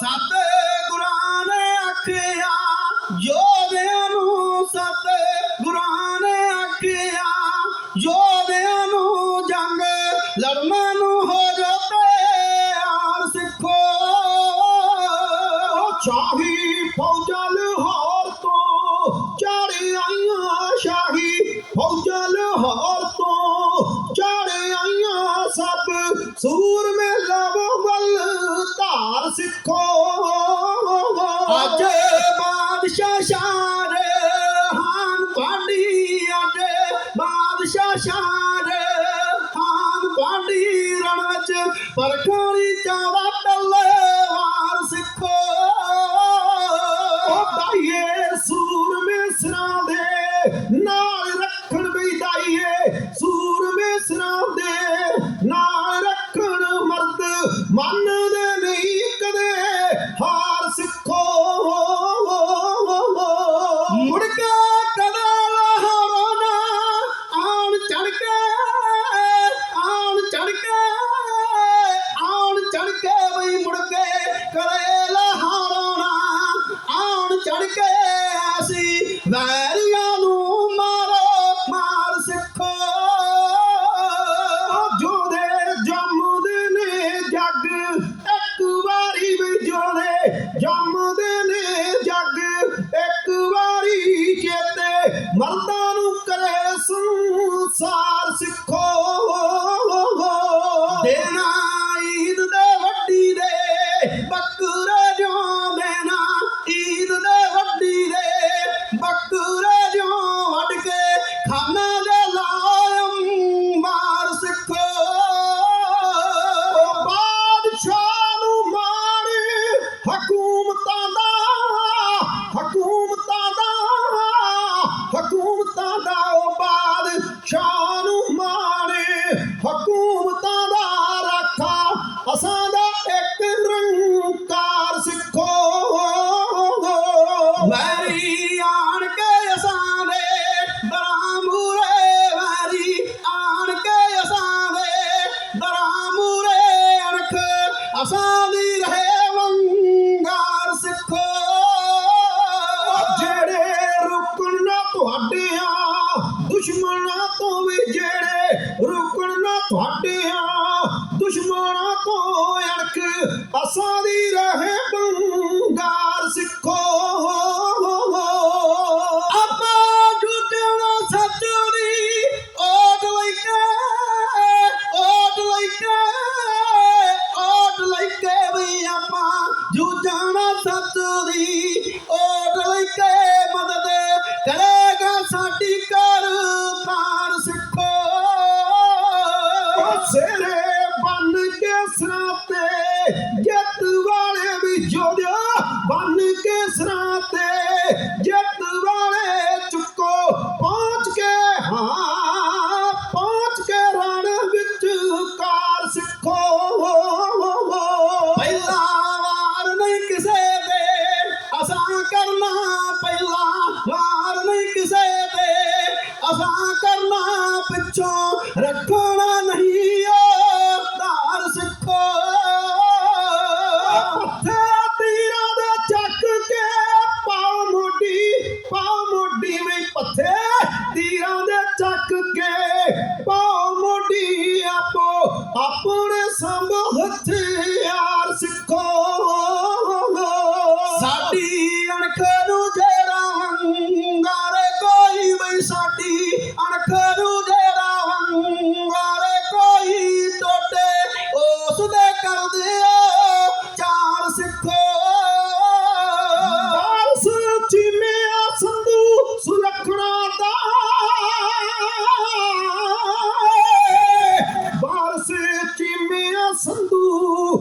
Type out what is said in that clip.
ਸਤ ਗੁਰਾਂ ਨੇ ਆਖਿਆ, ਯੋਧਿਆਂ ਨੂੰ ਸਤ ਗੁਰਾਂ ਨੇ ਆਖਿਆ, ਯੋਧਿਆਂ ਨੂੰ ਜੰਗ ਲੜਨਾ ਨੂੰ ਹੋ ਜੋ ਤਿਆਰ ਸਿੱਖੋ। ਸ਼ਾਹੀ ਫੌਜਾਂ ਲਾਹੌਰ ਤੋਂ ਚੜ ਆਈਆਂ, ਸ਼ਾਹੀ ਫੌਜਾਂ ਲਾਹੌਰ ਤੋਂ ਚੜ ਆਈਆਂ ਸਭ ਸੂਰ সরকারি যারা পেলে ਅਸੀਂ ਵੈਰੀ ਆਣ ਕੇ ਅਸਾਂ ਦੇ ਦਰਾਂ ਮੂਰੇ ਵੈਰੀ ਆਣ ਕੇ ਅਸਾਂ ਦੇ ਦਰਾਂ ਮੂਰੇ ਅਣਖ ਅਸਾਂ ਦੀ ਰਹੇ ਵੰਗਾਰ ਸਿੱਖੋ। ਜਿਹੜੇ ਰੁਕਣ ਨਾ ਤੁਹਾਡਿਆਂ, ਦੁਸ਼ਮਣਾਂ ਤੋਂ ਵੀ ਜਿਹੜੇ ਰੁਕਣ ਨਾ ਤੁਹਾਡਿਆਂ, ਦੁਸ਼ਮਣਾਂ ਤੋਂ ਅਣਖ ਅਸਾਂ ਦੀ ਰਹੇ ਸੱਚੜੀ ਓਟ ਲੈ ਕੇ ਮਦਦ ਕਰੇਗਾ ਸਾਡੀ ਕਰ ਪਾਰ ਸਿੱਖੋ। ਸਿਰੇ ਬੰਨ ਕੇ ਸਰਾਪ ਵਿੱਚੋਂ ਰੱਖਣਾ ਨਹੀਂ ਓ ਸਿੱਖੋ। ਪੱਥਰਾਂ ਤੀਰਾਂ ਦੇ ਚੱਕ ਕੇ ਪਾਉ ਮੋਢੀ ਪਾਉ ਮੋਢੀ ਵਿੱਚ ਪੱਥੇ। ਤੀਰਾਂ ਦੇ ਚੱਕ ਕੇ ਪਾਉ ਮੋਢੀ ਆਪੋ, ਆਪਣੇ ਸੰਭ ਹਥਿਆਰ ਸਿੱਖੋ। ਸਾਡੀ ਕਰਦੇ ਆ ਚਾਰ ਸਿੱਖੋ। ਵਾਰਸ ਜਿਵੇਂ ਆ ਸੰਧੂ ਸੁਲੱਖਣਾ ਦਾ। ਵਾਰਸ ਜਿਵੇਂ ਆ ਸੰਧੂ